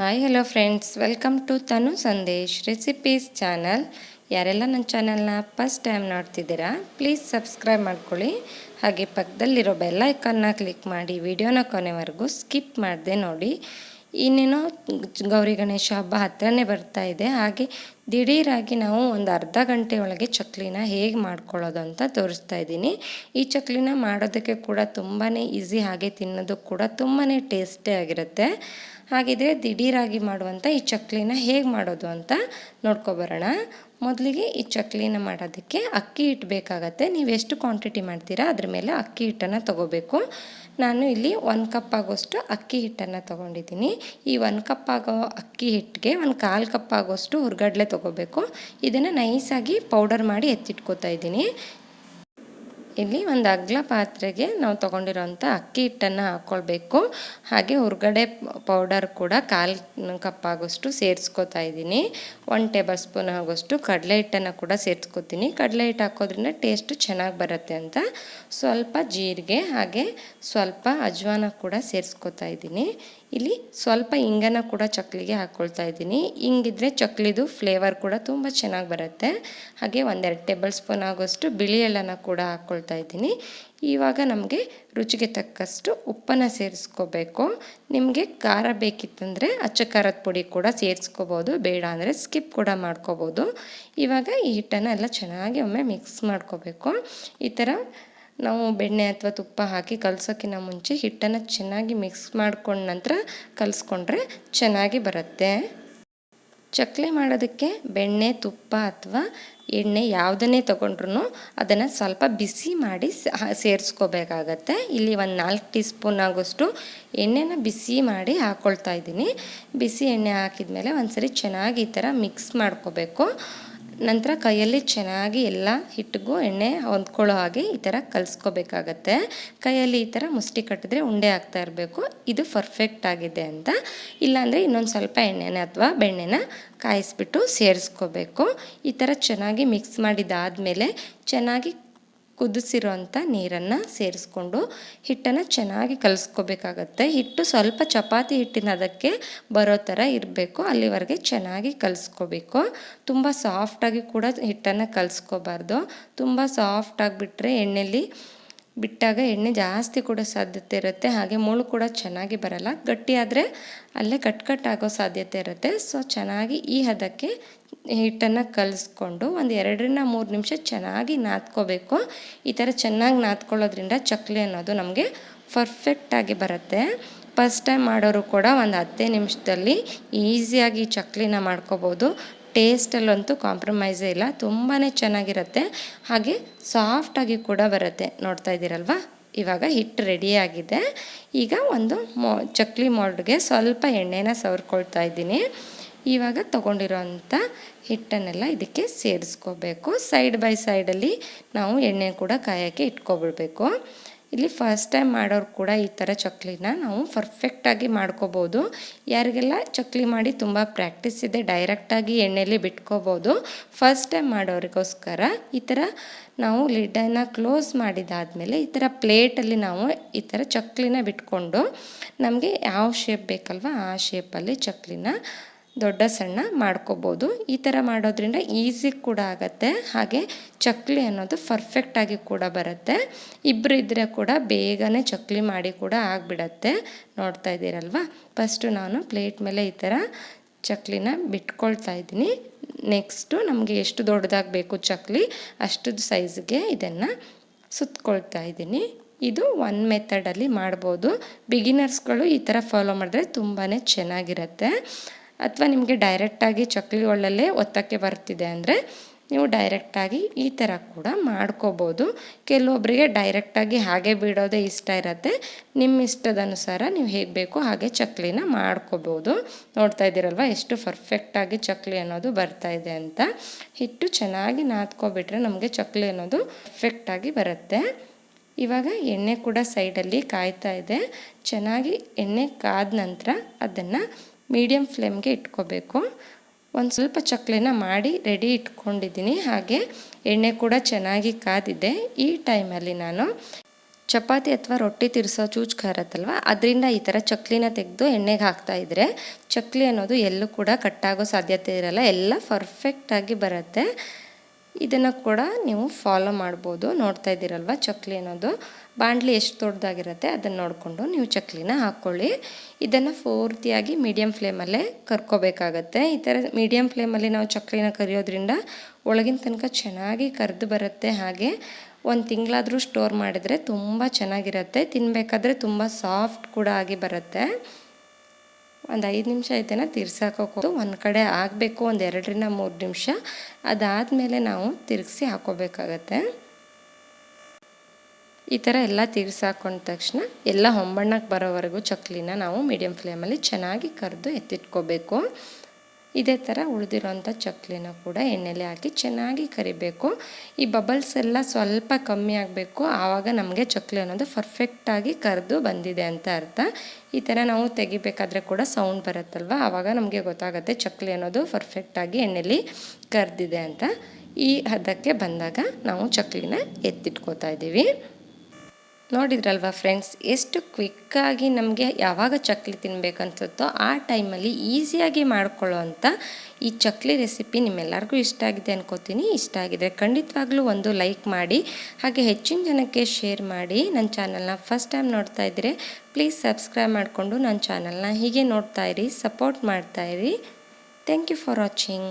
Hi hello friends welcome to Tanu Sandesh recipes channel ಯಾರೆಲ್ಲ ನನ್ನ ಚಾನಲ್ನ ಫಸ್ಟ್ ಟೈಮ್ ನೋಡ್ತಿದ್ದೀರಾ ಪ್ಲೀಸ್ ಸಬ್ಸ್ಕ್ರೈಬ್ ಮಾಡ್ಕೊಳ್ಳಿ. ಹಾಗೆ ಪಕ್ಕದಲ್ಲಿರೋ ಬೆಲ್ ಐಕನ್ನ ಕ್ಲಿಕ್ ಮಾಡಿ ವಿಡಿಯೋನ ಕೊನೆವರೆಗೂ ಸ್ಕಿಪ್ ಮಾಡದೆ ನೋಡಿ. ಇನ್ನೇನೋ ಗೌರಿ ಗಣೇಶ ಹಬ್ಬ ಹತ್ತಿರನೇ ಬರ್ತಾ ಇದೆ. ಹಾಗೆ ದಿಢೀರಾಗಿ ನಾವು ಒಂದು ಅರ್ಧ ಗಂಟೆ ಒಳಗೆ ಚಕ್ಲಿನ ಹೇಗೆ ಮಾಡ್ಕೊಳ್ಳೋದು ಅಂತ ತೋರಿಸ್ತಾ ಇದ್ದೀನಿ. ಈ ಚಕ್ಲಿನ ಮಾಡೋದಕ್ಕೆ ಕೂಡ ತುಂಬಾ ಈಸಿ ಹಾಗೆ ತಿನ್ನೋದು ಕೂಡ ತುಂಬಾ ಟೇಸ್ಟಿ ಆಗಿರುತ್ತೆ. ಹಾಗಿದ್ರೆ ದಿಢೀರಾಗಿ ಮಾಡುವಂಥ ಈ ಚಕ್ಲಿನ ಹೇಗೆ ಮಾಡೋದು ಅಂತ ನೋಡ್ಕೊಬರೋಣ. ಮೊದಲಿಗೆ ಈ ಚಕ್ಲಿನ ಮಾಡೋದಕ್ಕೆ ಅಕ್ಕಿ ಹಿಟ್ಟು ಬೇಕಾಗತ್ತೆ. ನೀವು ಎಷ್ಟು ಕ್ವಾಂಟಿಟಿ ಮಾಡ್ತೀರಾ ಅದ್ರ ಮೇಲೆ ಅಕ್ಕಿ ಹಿಟ್ಟನ್ನು ತೊಗೋಬೇಕು. ನಾನು ಇಲ್ಲಿ ಒಂದು ಕಪ್ ಆಗೋಷ್ಟು ಅಕ್ಕಿ ಹಿಟ್ಟನ್ನು ತೊಗೊಂಡಿದ್ದೀನಿ. ಈ ಒಂದು ಕಪ್ ಆಗೋ ಅಕ್ಕಿ ಹಿಟ್ಟಿಗೆ ಒಂದು ಕಾಲು ಕಪ್ ಆಗೋಷ್ಟು ಹುರ್ಗಡ್ಲೆ ತೊಗೋಬೇಕು. ಇದನ್ನು ನೈಸಾಗಿ ಪೌಡರ್ ಮಾಡಿ ಎತ್ತಿಟ್ಕೋತಾ ಇದ್ದೀನಿ. ಇಲ್ಲಿ ಒಂದು ಅಗ್ಲ ಪಾತ್ರೆಗೆ ನಾವು ತೊಗೊಂಡಿರೋಂಥ ಅಕ್ಕಿ ಹಿಟ್ಟನ್ನು ಹಾಕ್ಕೊಳ್ಬೇಕು. ಹಾಗೆ ಹೊರಗಡೆ ಪೌಡರ್ ಕೂಡ ಕಾಲು ಕಪ್ ಆಗೋಷ್ಟು ಸೇರಿಸ್ಕೊತಾ ಇದ್ದೀನಿ. ಒನ್ ಟೇಬಲ್ ಸ್ಪೂನ್ ಆಗೋಷ್ಟು ಕಡಲೆ ಹಿಟ್ಟನ್ನು ಕೂಡ ಸೇರಿಸ್ಕೊತೀನಿ. ಕಡಲೆ ಹಿಟ್ಟು ಹಾಕೋದ್ರಿಂದ ಟೇಸ್ಟು ಚೆನ್ನಾಗಿ ಬರುತ್ತೆ ಅಂತ. ಸ್ವಲ್ಪ ಜೀರಿಗೆ ಹಾಗೆ ಸ್ವಲ್ಪ ಅಜ್ವಾನ ಕೂಡ ಸೇರಿಸ್ಕೊತಾ ಇದ್ದೀನಿ. ಇಲ್ಲಿ ಸ್ವಲ್ಪ ಇಂಗನ ಕೂಡ ಚಕ್ಲಿಗೆ ಹಾಕ್ಕೊಳ್ತಾ ಇದ್ದೀನಿ. ಹಿಂಗಿದ್ರೆ ಚಕ್ಲಿದು ಫ್ಲೇವರ್ ಕೂಡ ತುಂಬ ಚೆನ್ನಾಗಿ ಬರುತ್ತೆ. ಹಾಗೆ ಒಂದೆರಡು ಟೇಬಲ್ ಸ್ಪೂನ್ ಆಗೋಷ್ಟು ಬಿಳಿ ಎಳ್ಳನ್ನು ಕೂಡ ಹಾಕ್ಕೊಳ್ತಾ ಇದ್ದೀನಿ. ಇವಾಗ ನಮಗೆ ರುಚಿಗೆ ತಕ್ಕಷ್ಟು ಉಪ್ಪನ್ನು ಸೇರಿಸ್ಕೋಬೇಕು. ನಿಮಗೆ ಖಾರ ಬೇಕಿತ್ತಂದರೆ ಅಚ್ಚ ಖಾರದ ಪುಡಿ ಕೂಡ ಸೇರಿಸ್ಕೋಬೋದು, ಬೇಡ ಅಂದರೆ ಸ್ಕಿಪ್ ಕೂಡ ಮಾಡ್ಕೋಬೋದು. ಇವಾಗ ಈ ಹಿಟ್ಟನ್ನು ಎಲ್ಲ ಚೆನ್ನಾಗಿ ಒಮ್ಮೆ ಮಿಕ್ಸ್ ಮಾಡ್ಕೋಬೇಕು. ಈ ಥರ ನಾವು ಬೆಣ್ಣೆ ಅಥವಾ ತುಪ್ಪ ಹಾಕಿ ಕಲಸೋಕ್ಕಿಂತ ಮುಂಚೆ ಹಿಟ್ಟನ್ನು ಚೆನ್ನಾಗಿ ಮಿಕ್ಸ್ ಮಾಡ್ಕೊಂಡ ನಂತರ ಕಲಸ್ಕೊಂಡ್ರೆ ಚೆನ್ನಾಗಿ ಬರುತ್ತೆ. ಚಕ್ಲಿ ಮಾಡೋದಕ್ಕೆ ಬೆಣ್ಣೆ, ತುಪ್ಪ ಅಥವಾ ಎಣ್ಣೆ ಯಾವುದನ್ನೇ ತೊಗೊಂಡ್ರು ಅದನ್ನು ಸ್ವಲ್ಪ ಬಿಸಿ ಮಾಡಿ ಸೇರಿಸ್ಕೋಬೇಕಾಗತ್ತೆ. ಇಲ್ಲಿ ಒಂದು ನಾಲ್ಕು ಟೀ ಸ್ಪೂನ್ ಆಗೋಷ್ಟು ಎಣ್ಣೆನ ಬಿಸಿ ಮಾಡಿ ಹಾಕ್ಕೊಳ್ತಾ ಇದ್ದೀನಿ. ಬಿಸಿ ಎಣ್ಣೆ ಹಾಕಿದ ಮೇಲೆ ಒಂದು ಸರಿ ಚೆನ್ನಾಗಿ ಈ ಥರ ಮಿಕ್ಸ್ ಮಾಡ್ಕೋಬೇಕು. ನಂತರ ಕೈಯಲ್ಲಿ ಚೆನ್ನಾಗಿ ಎಲ್ಲ ಹಿಟ್ಟಿಗೂ ಎಣ್ಣೆ ಹೊಂದ್ಕೊಳ್ಳೋ ಹಾಗೆ ಈ ಥರ ಕಲಿಸ್ಕೋಬೇಕಾಗತ್ತೆ. ಕೈಯಲ್ಲಿ ಈ ಥರ ಮುಷ್ಟಿ ಕಟ್ಟಿದ್ರೆ ಉಂಡೆ ಆಗ್ತಾ ಇರಬೇಕು. ಇದು ಪರ್ಫೆಕ್ಟ್ ಆಗಿದೆ ಅಂತ. ಇಲ್ಲಾಂದರೆ ಇನ್ನೊಂದು ಸ್ವಲ್ಪ ಎಣ್ಣೆನ ಅಥವಾ ಬೆಣ್ಣೆನ ಕಾಯಿಸ್ಬಿಟ್ಟು ಸೇರಿಸ್ಕೋಬೇಕು. ಈ ಥರ ಚೆನ್ನಾಗಿ ಮಿಕ್ಸ್ ಮಾಡಿದ್ದಾದಮೇಲೆ ಚೆನ್ನಾಗಿ ಕುದಿಸಿರೋಂಥ ನೀರನ್ನು ಸೇರಿಸ್ಕೊಂಡು ಹಿಟ್ಟನ್ನು ಚೆನ್ನಾಗಿ ಕಲಿಸ್ಕೋಬೇಕಾಗತ್ತೆ. ಹಿಟ್ಟು ಸ್ವಲ್ಪ ಚಪಾತಿ ಹಿಟ್ಟಿನ ಅದಕ್ಕೆ ಬರೋ ಥರ ಇರಬೇಕು. ಅಲ್ಲಿವರೆಗೆ ಚೆನ್ನಾಗಿ ಕಲಿಸ್ಕೋಬೇಕು. ತುಂಬ ಸಾಫ್ಟಾಗಿ ಕೂಡ ಹಿಟ್ಟನ್ನು ಕಲಿಸ್ಕೋಬಾರ್ದು. ತುಂಬ ಸಾಫ್ಟ್ ಆಗಿಬಿಟ್ರೆ ಎಣ್ಣೆಲಿ ಬಿಟ್ಟಾಗ ಎಣ್ಣೆ ಜಾಸ್ತಿ ಕೂಡ ಸಾಧ್ಯತೆ ಇರುತ್ತೆ. ಹಾಗೆ ಮುಳು ಕೂಡ ಚೆನ್ನಾಗಿ ಬರಲ್ಲ. ಗಟ್ಟಿಯಾದರೆ ಅಲ್ಲೇ ಕಟ್ ಕಟ್ ಆಗೋ ಸಾಧ್ಯತೆ ಇರುತ್ತೆ. ಸೊ ಚೆನ್ನಾಗಿ ಈ ಹದಕ್ಕೆ ಹಿಟ್ಟನ್ನು ಕಲಿಸ್ಕೊಂಡು ಒಂದು ಎರಡರಿಂದ ಮೂರು ನಿಮಿಷ ಚೆನ್ನಾಗಿ ನಾದ್ಕೋಬೇಕು. ಈ ಥರ ಚೆನ್ನಾಗಿ ನಾದ್ಕೊಳ್ಳೋದ್ರಿಂದ ಚಕ್ಲಿ ಅನ್ನೋದು ನಮಗೆ ಪರ್ಫೆಕ್ಟಾಗಿ ಬರುತ್ತೆ. ಫಸ್ಟ್ ಟೈಮ್ ಮಾಡೋರು ಕೂಡ ಒಂದು ಹತ್ತೇ ನಿಮಿಷದಲ್ಲಿ ಈಸಿಯಾಗಿ ಚಕ್ಲಿನ ಮಾಡ್ಕೋಬೋದು. ಟೇಸ್ಟಲ್ಲಂತೂ ಕಾಂಪ್ರಮೈಸೇ ಇಲ್ಲ. ತುಂಬಾ ಚೆನ್ನಾಗಿರುತ್ತೆ. ಹಾಗೆ ಸಾಫ್ಟಾಗಿ ಕೂಡ ಬರುತ್ತೆ. ನೋಡ್ತಾ ಇದ್ದೀರಲ್ವ? ಇವಾಗ ಹಿಟ್ಟು ರೆಡಿಯಾಗಿದೆ ಈಗ ಒಂದು ಮೊ, ಚಕ್ಲಿ ಮೋಲ್ಡ್ಗೆ ಸ್ವಲ್ಪ ಎಣ್ಣೆನ ಸವರ್ಕೊಳ್ತಾ ಇದ್ದೀನಿ. ಇವಾಗ ತೊಗೊಂಡಿರೋಂಥ ಹಿಟ್ಟನ್ನೆಲ್ಲ ಇದಕ್ಕೆ ಸೇರಿಸ್ಕೋಬೇಕು. ಸೈಡ್ ಬೈ ಸೈಡಲ್ಲಿ ನಾವು ಎಣ್ಣೆ ಕೂಡ ಕಾಯೋಕ್ಕೆ ಇಟ್ಕೊಬಿಡ್ಬೇಕು. ಇಲ್ಲಿ ಫಸ್ಟ್ ಟೈಮ್ ಮಾಡೋರು ಕೂಡ ಈ ಥರ ಚಕ್ಲಿನ ನಾವು ಪರ್ಫೆಕ್ಟಾಗಿ ಮಾಡ್ಕೋಬೋದು. ಯಾರಿಗೆಲ್ಲ ಚಕ್ಲಿ ಮಾಡಿ ತುಂಬ ಪ್ರಾಕ್ಟೀಸ್ ಇದೆ ಡೈರೆಕ್ಟಾಗಿ ಎಣ್ಣೆಯಲ್ಲಿ ಬಿಟ್ಕೋಬೋದು ಫಸ್ಟ್ ಟೈಮ್ ಮಾಡೋರಿಗೋಸ್ಕರ ಈ ಥರ ನಾವು ಲಿಡ್ಡನ್ನು ಕ್ಲೋಸ್ ಮಾಡಿದಾದಮೇಲೆ ಈ ಥರ ಪ್ಲೇಟಲ್ಲಿ ನಾವು ಈ ಥರ ಚಕ್ಲಿನ ಬಿಟ್ಕೊಂಡು ನಮಗೆ ಯಾವ ಶೇಪ್ ಬೇಕಲ್ವ ಆ ಶೇಪಲ್ಲಿ ಚಕ್ಲಿನ ದೊಡ್ಡ ಸಣ್ಣ ಮಾಡ್ಕೋಬೋದು. ಈ ಥರ ಮಾಡೋದ್ರಿಂದ ಈಸಿ ಕೂಡ ಆಗುತ್ತೆ. ಹಾಗೆ ಚಕ್ಲಿ ಅನ್ನೋದು ಪರ್ಫೆಕ್ಟಾಗಿ ಕೂಡ ಬರುತ್ತೆ. ಇಬ್ಬರು ಇದ್ದರೆ ಕೂಡ ಬೇಗನೆ ಚಕ್ಲಿ ಮಾಡಿ ಕೂಡ ಆಗಿಬಿಡತ್ತೆ. ನೋಡ್ತಾ ಇದ್ದೀರಲ್ವ? ಫಸ್ಟು ನಾನು ಪ್ಲೇಟ್ ಮೇಲೆ ಈ ಥರ ಚಕ್ಲಿನ ಬಿಟ್ಕೊಳ್ತಾ ಇದ್ದೀನಿ. ನೆಕ್ಸ್ಟು ನಮಗೆ ಎಷ್ಟು ದೊಡ್ಡದಾಗಿ ಬೇಕು ಚಕ್ಲಿ, ಅಷ್ಟು ಸೈಜ್ಗೆ ಇದನ್ನು ಸುತ್ತಕೊಳ್ತಾ ಇದ್ದೀನಿ. ಇದು ಒನ್ ಮೆಥಡಲ್ಲಿ ಮಾಡ್ಬೋದು. ಬಿಗಿನರ್ಸ್ಗಳು ಈ ಥರ ಫಾಲೋ ಮಾಡಿದ್ರೆ ತುಂಬಾ ಚೆನ್ನಾಗಿರುತ್ತೆ. ಅಥವಾ ನಿಮಗೆ ಡೈರೆಕ್ಟಾಗಿ ಚಕ್ಲಿ ಒಳ್ಳಲ್ಲೇ ಒತ್ತಕ್ಕೆ ಬರ್ತಿದೆ ಅಂದರೆ ನೀವು ಡೈರೆಕ್ಟಾಗಿ ಈ ಥರ ಕೂಡ ಮಾಡ್ಕೋಬೋದು. ಕೆಲವೊಬ್ಬರಿಗೆ ಡೈರೆಕ್ಟಾಗಿ ಹಾಗೆ ಬಿಡೋದೇ ಇಷ್ಟ ಇರುತ್ತೆ. ನಿಮ್ಮ ಇಷ್ಟದ ಅನುಸಾರ ನೀವು ಹೇಗೆ ಬೇಕೋ ಹಾಗೆ ಚಕ್ಲಿನ ಮಾಡ್ಕೋಬೋದು. ನೋಡ್ತಾ ಇದ್ದೀರಲ್ವ? ಎಷ್ಟು ಪರ್ಫೆಕ್ಟಾಗಿ ಚಕ್ಲಿ ಅನ್ನೋದು ಬರ್ತಾ ಇದೆ ಅಂತ. ಹಿಟ್ಟು ಚೆನ್ನಾಗಿ ನಾದ್ಕೊಬಿಟ್ರೆ ನಮಗೆ ಚಕ್ಲಿ ಅನ್ನೋದು ಪರ್ಫೆಕ್ಟಾಗಿ ಬರುತ್ತೆ. ಇವಾಗ ಎಣ್ಣೆ ಕೂಡ ಸೈಡಲ್ಲಿ ಕಾಯ್ತಾ ಇದೆ. ಚೆನ್ನಾಗಿ ಎಣ್ಣೆ ಕಾದ ನಂತರ ಅದನ್ನು ಮೀಡಿಯಮ್ ಫ್ಲೇಮ್ಗೆ ಇಟ್ಕೋಬೇಕು. ಒಂದು ಸ್ವಲ್ಪ ಚಕ್ಲಿನ ಮಾಡಿ ರೆಡಿ ಇಟ್ಕೊಂಡಿದ್ದೀನಿ. ಹಾಗೆ ಎಣ್ಣೆ ಕೂಡ ಚೆನ್ನಾಗಿ ಕಾದಿದೆ. ಈ ಟೈಮಲ್ಲಿ ನಾನು ಚಪಾತಿ ಅಥವಾ ರೊಟ್ಟಿ ತಿರ್ಸೋ ಚೂಚ್ಕ ಇರತ್ತಲ್ವ, ಅದರಿಂದ ಈ ಥರ ಚಕ್ಲಿನ ತೆಗೆದು ಎಣ್ಣೆಗೆ ಹಾಕ್ತಾ ಇದ್ದರೆ ಚಕ್ಲಿ ಅನ್ನೋದು ಎಲ್ಲೂ ಕೂಡ ಕಟ್ಟಾಗೋ ಸಾಧ್ಯತೆ ಇರಲ್ಲ. ಎಲ್ಲ ಪರ್ಫೆಕ್ಟಾಗಿ ಬರುತ್ತೆ. ಇದನ್ನು ಕೂಡ ನೀವು ಫಾಲೋ ಮಾಡ್ಬೋದು. ನೋಡ್ತಾ ಇದ್ದೀರಲ್ವ ಚಕ್ಲಿ ಅನ್ನೋದು? ಬಾಣಲಿ ಎಷ್ಟು ದೊಡ್ಡದಾಗಿರುತ್ತೆ ಅದನ್ನು ನೋಡಿಕೊಂಡು ನೀವು ಚಕ್ಲಿನ ಹಾಕ್ಕೊಳ್ಳಿ ಇದನ್ನು ಪೂರ್ತಿಯಾಗಿ ಮೀಡಿಯಮ್ ಫ್ಲೇಮಲ್ಲೇ ಕರ್ಕೋಬೇಕಾಗತ್ತೆ. ಈ ಥರ ಮೀಡಿಯಮ್ ಫ್ಲೇಮಲ್ಲಿ ನಾವು ಚಕ್ಲಿನ ಕರಿಯೋದ್ರಿಂದ ಒಳಗಿನ ತನಕ ಚೆನ್ನಾಗಿ ಕರೆದು ಬರುತ್ತೆ. ಹಾಗೆ ಒಂದು ತಿಂಗಳಾದರೂ ಸ್ಟೋರ್ ಮಾಡಿದರೆ ತುಂಬ ಚೆನ್ನಾಗಿರುತ್ತೆ. ತಿನ್ನಬೇಕಾದ್ರೆ ತುಂಬ ಸಾಫ್ಟ್ ಕೂಡ ಆಗಿ ಬರುತ್ತೆ. ಒಂದು ಐದು ನಿಮಿಷ ಐತೆನ ತಿರ್ಸಾಕೋದು ಒಂದು ಕಡೆ ಆಗಬೇಕು, ಒಂದು ಎರಡರಿಂದ ಮೂರು ನಿಮಿಷ. ಅದಾದಮೇಲೆ ನಾವು ತಿರುಗಿಸಿ ಹಾಕೋಬೇಕಾಗತ್ತೆ. ಈ ಥರ ಎಲ್ಲ ತಿರ್ಸಾಕೊಂಡ ತಕ್ಷಣ ಎಲ್ಲ ಹೊಂಬಣ್ಣಕ್ಕೆ ಬರೋವರೆಗೂ ಚಕ್ಲಿನ ನಾವು ಮೀಡಿಯಮ್ ಫ್ಲೇಮಲ್ಲಿ ಚೆನ್ನಾಗಿ ಕರೆದು ಎತ್ತಿಟ್ಕೋಬೇಕು. ಇದೇ ಥರ ಉಳಿದಿರೋಂಥ ಚಕ್ಲಿನ ಕೂಡ ಎಣ್ಣೆಲೆ ಹಾಕಿ ಚೆನ್ನಾಗಿ ಕರಿಬೇಕು. ಈ ಬಬಲ್ಸ್ ಎಲ್ಲ ಸ್ವಲ್ಪ ಕಮ್ಮಿ ಆಗಬೇಕು. ಆವಾಗ ನಮಗೆ ಚಕ್ಲಿ ಅನ್ನೋದು ಪರ್ಫೆಕ್ಟಾಗಿ ಕರೆದು ಬಂದಿದೆ ಅಂತ ಅರ್ಥ. ಈ ಥರ ನಾವು ತೆಗಿಬೇಕಾದ್ರೆ ಕೂಡ ಸೌಂಡ್ ಬರುತ್ತಲ್ವ? ಆವಾಗ ನಮಗೆ ಗೊತ್ತಾಗುತ್ತೆ ಚಕ್ಲಿ ಅನ್ನೋದು ಪರ್ಫೆಕ್ಟಾಗಿ ಎಣ್ಣೆಲಿ ಕರೆದಿದೆ ಅಂತ. ಈ ಹದಕ್ಕೆ ಬಂದಾಗ ನಾವು ಚಕ್ಲಿನ ಎತ್ತಿಟ್ಕೋತಾ ಇದ್ದೀವಿ. ನೋಡಿದ್ರಲ್ವ ಫ್ರೆಂಡ್ಸ್ ಎಷ್ಟು ಕ್ವಿಕ್ಕಾಗಿ ನಮಗೆ ಯಾವಾಗ ಚಕ್ಲಿ ತಿನ್ನಬೇಕನ್ಸುತ್ತೋ ಆ ಟೈಮಲ್ಲಿ ಈಸಿಯಾಗಿ ಮಾಡ್ಕೊಳ್ಳೋ ಅಂಥ ಈ ಚಕ್ಲಿ ರೆಸಿಪಿ ನಿಮ್ಮೆಲ್ಲರಿಗೂ ಇಷ್ಟ ಆಗಿದೆ ಅನ್ಕೋತೀನಿ. ಇಷ್ಟ ಆಗಿದೆ ಖಂಡಿತವಾಗ್ಲೂ ಒಂದು ಲೈಕ್ ಮಾಡಿ, ಹಾಗೆ ಹೆಚ್ಚಿನ ಜನಕ್ಕೆ ಶೇರ್ ಮಾಡಿ. ನನ್ನ ಚಾನಲ್ನ ಫಸ್ಟ್ ಟೈಮ್ ನೋಡ್ತಾ ಇದ್ದರೆ ಪ್ಲೀಸ್ ಸಬ್ಸ್ಕ್ರೈಬ್ ಮಾಡಿಕೊಂಡು ನನ್ನ ಚಾನಲ್ನ ಹೀಗೆ ನೋಡ್ತಾ ಇರಿ ಸಪೋರ್ಟ್ ಮಾಡ್ತಾ ಇರಿ. Thank you for watching